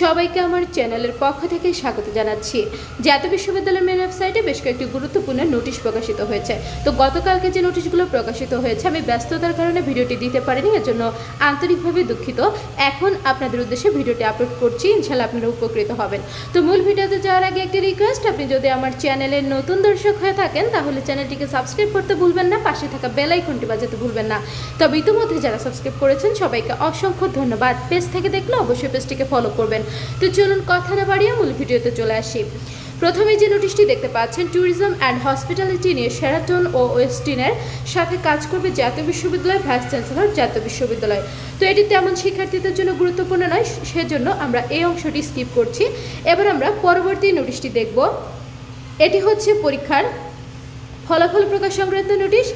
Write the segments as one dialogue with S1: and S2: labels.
S1: সবাইকে আমার চ্যানেলের পক্ষ থেকে স্বাগত জানাচ্ছি। জাতীয় বিশ্ববিদ্যালয়ের মেন ওয়েবসাইটে বেশ কয়েকটি গুরুত্বপূর্ণ নোটিশ প্রকাশিত হয়েছে। তো গতকালকে যে নোটিশগুলো প্রকাশিত হয়েছে, আমি ব্যস্ততার কারণে ভিডিওটি দিতে পারিনি এর জন্য আন্তরিকভাবে দুঃখিত। এখন আপনাদের উদ্দেশ্যে ভিডিওটি আপলোড করছি ইনশাল্লাহ আপনারা উপকৃত হবেন। তো মূল ভিডিওতে যাওয়ার আগে একটি রিকোয়েস্ট আপনি যদি আমার চ্যানেলের নতুন দর্শক হয়ে থাকেন, তাহলে চ্যানেলটিকে সাবস্ক্রাইব করতে ভুলবেন না, পাশে থাকা বেল আইকনটি বাজাতে ভুলবেন না। তবে ইতিমধ্যে যারা সাবস্ক্রাইব করেছেন, সবাইকে অসংখ্য ধন্যবাদ। পেজ থেকে দেখলে অবশ্যই পেজটিকে ফলো করবেন। তো চলুন কথা না বাড়িয়ে মূল ভিডিওতে চলে আসি। প্রথমে যে নোটিশটি দেখতে পাচ্ছেন ট্যুরিজম অ্যান্ড হসপিটালিটি নিয়ে সেরাটন ও ওয়েস্টিনের সাথে কাজ করবে জাতীয় বিশ্ববিদ্যালয় ভাইস চ্যান্সেলর জাতীয় বিশ্ববিদ্যালয়। তো এটি তেমন শিক্ষার্থীদের জন্য গুরুত্বপূর্ণ নয়, সেজন্য আমরা এই অংশটি স্কিপ করছি। এবার আমরা পরবর্তী নোটিশটি দেখব। এটি হচ্ছে পরীক্ষার ফলাফল প্রকাশ সংক্রান্ত নোটিশ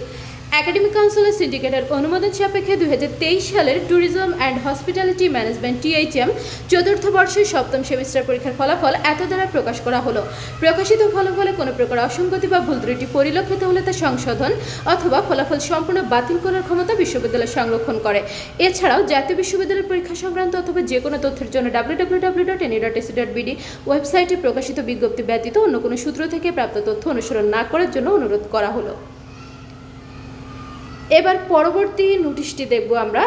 S1: একাডেমিক কাউন্সিলের সিন্ডিকেটের অনুমোদন সাপেক্ষে দু হাজার তেইশ সালের tourism and hospitality management THM চতুর্থ বর্ষের সপ্তম সেমিস্টার পরীক্ষার ফলাফল এত দ্বারা প্রকাশ করা হলো। প্রকাশিত ফলাফলে কোনো প্রকার অসঙ্গতি বা ভুল ত্রুটি পরিলক্ষিত হলে তা সংশোধন অথবা ফলাফল সম্পূর্ণ বাতিল করার ক্ষমতা বিশ্ববিদ্যালয় সংরক্ষণ করে। এছাড়াও জাতীয় বিশ্ববিদ্যালয়ের পরীক্ষা সংক্রান্ত অথবা যে কোনো তথ্যের জন্য ডট বিডি ওয়েবসাইটে প্রকাশিত বিজ্ঞপ্তি ব্যতীত অন্য কোনো সূত্র থেকে প্রাপ্ত তথ্য অনুসরণ না করার জন্য অনুরোধ করা হলো। এবার পরবর্তী নোটিশটি দেখব আমরা।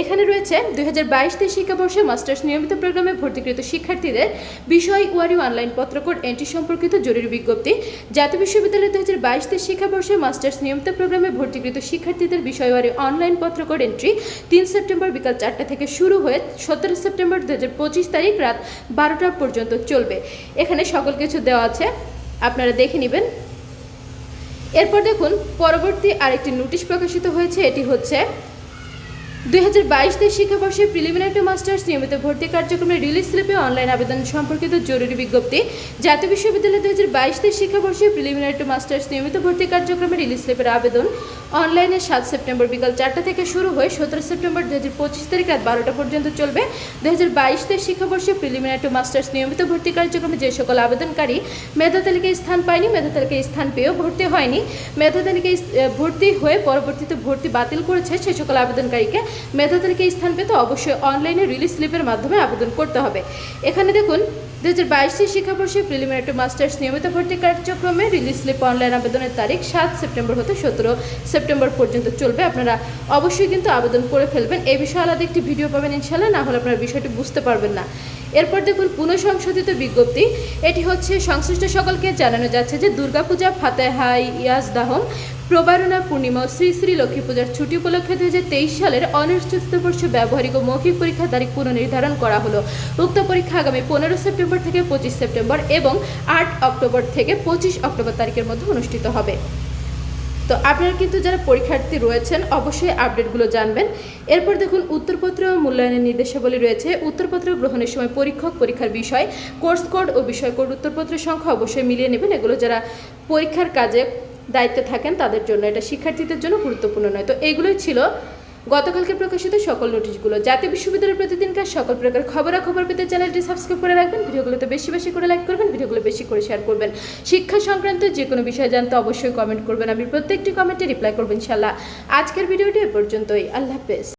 S1: এখানে রয়েছে দুই হাজার বাইশ শিক্ষাবর্ষে মাস্টার্স নিয়মিত প্রোগ্রামে ভর্তিকৃত শিক্ষার্থীদের বিষয় ওয়ারি অনলাইন পত্রকোড এন্ট্রি সম্পর্কিত জরুরি বিজ্ঞপ্তি। জাতীয় বিশ্ববিদ্যালয় দু হাজার বাইশ শিক্ষাবর্ষে মাস্টার্স নিয়মিত প্রোগ্রামে ভর্তিকৃত শিক্ষার্থীদের বিষয় ওয়ারি অনলাইন পত্রকোড এন্ট্রি তিন সেপ্টেম্বর বিকাল চারটা থেকে শুরু হয়ে সতেরো সেপ্টেম্বর দু হাজার পঁচিশ তারিখ রাত বারোটা পর্যন্ত চলবে। এখানে সকল কিছু দেওয়া আছে। আপনারা দেখে নেবেন। এরপর দেখুন পরবর্তী আরেকটি নোটিশ প্রকাশিত হয়েছে এটি হচ্ছে দুই হাজার বাইশ তেইশ শিক্ষাবর্ষে প্রিলিমিনারি মাস্টার্স নিয়মিত ভর্তি কার্যক্রমে রিলিজ স্লিপে অনলাইন আবেদন সম্পর্কিত জরুরি বিজ্ঞপ্তি। জাতীয় বিশ্ববিদ্যালয় দুই হাজার বাইশ তেইশ শিক্ষাবর্ষে প্রিলিমিনারি মাস্টার্স নিয়মিত ভর্তি কার্যক্রমে রিলিজ স্লিপের আবেদন অনলাইনে সাত সেপ্টেম্বর বিকাল চারটা থেকে শুরু হয়ে সতেরো সেপ্টেম্বর দু হাজার পঁচিশ তারিখ রাত বারোটা পর্যন্ত চলবে। দু হাজার বাইশ তেইশ শিক্ষাবর্ষে প্রিলিমিনারি মাস্টার্স নিয়মিত ভর্তি কার্যক্রমে যে সকল আবেদনকারী মেধা তালিকায় স্থান পায়নি, মেধা তালিকায় স্থান পেয়েও ভর্তি হয়নি। মেধা তালিকায় ভর্তি হয়ে পরবর্তীতে ভর্তি বাতিল করেছে সে সকল আবেদনকারীকে। মেধা তালিকায় স্থান পেতে অবশ্যই অনলাইনে রিলিজ স্লিপের মাধ্যমে আবেদন করতে হবে। এখানে দেখুন দু হাজার বাইশে শিক্ষাবর্ষে প্রিলিমিনারি টু মাস্টার্স নিয়মিত ভর্তি কার্যক্রমে রিলিজ স্লিপ অনলাইন আবেদনের তারিখ সাত সেপ্টেম্বর হতে সতেরো সেপ্টেম্বর পর্যন্ত চলবে। আপনারা অবশ্যই কিন্তু আবেদন করে ফেলবেন। এই বিষয়ে আলাদা একটি ভিডিও পাবেন ইনশাল্লাহ না হলে আপনারা বিষয়টি বুঝতে পারবেন না। এরপর দেখুন পুনঃসংশোধিত বিজ্ঞপ্তি। এটি হচ্ছে সংশ্লিষ্ট সকলকে জানানো যাচ্ছে যে দুর্গাপূজা ফাতেহাই ইয়াজ ইয়াজদাহম প্রবারণা পূর্ণিমা ও শ্রী শ্রী লক্ষ্মী পূজার ছুটি উপলক্ষে দু হাজার তেইশ সালের অনিশ্চিতবর্ষ ব্যবহারিক ও মৌখিক পরীক্ষা তারিখ পুনর্নির্ধারণ করা হলো। উক্ত পরীক্ষা আগামী পনেরো সেপ্টেম্বর থেকে পঁচিশ সেপ্টেম্বর এবং আট অক্টোবর থেকে পঁচিশ অক্টোবর তারিখের মধ্যে অনুষ্ঠিত হবে। তো আপনারা কিন্তু যারা পরীক্ষার্থী রয়েছেন, অবশ্যই আপডেটগুলো জানবেন। এরপর দেখুন, উত্তরপত্র মূল্যায়নের নির্দেশাবলী রয়েছে। উত্তরপত্র গ্রহণের সময় পরীক্ষক পরীক্ষার বিষয়, কোর্স কোড ও বিষয় কোড উত্তরপত্রের সংখ্যা অবশ্যই মিলিয়ে নেবেন। এগুলো যারা পরীক্ষার কাজে দায়িত্বে থাকেন, তাদের জন্য এটা শিক্ষার্থীদের জন্য গুরুত্বপূর্ণ নয়। তো এইগুলোই ছিল গতকালকে প্রকাশিত সকল নোটিশগুলো। জাতীয় বিশ্ববিদ্যালয়ের প্রতিদিনকার সকল প্রকার খবরাখবর পেতে চ্যানেলটি সাবস্ক্রাইব করে রাখবেন, ভিডিওগুলোতে বেশি বেশি করে লাইক করবেন, ভিডিওগুলো বেশি করে শেয়ার করবেন। শিক্ষা সংক্রান্ত যে কোনো বিষয় জানতে অবশ্যই কমেন্ট করবেন। আমি প্রত্যেকটি কমেন্টে রিপ্লাই করবেন ইনশাল্লাহ আজকের ভিডিওটি এ পর্যন্তই। আল্লাহ হাফেজ।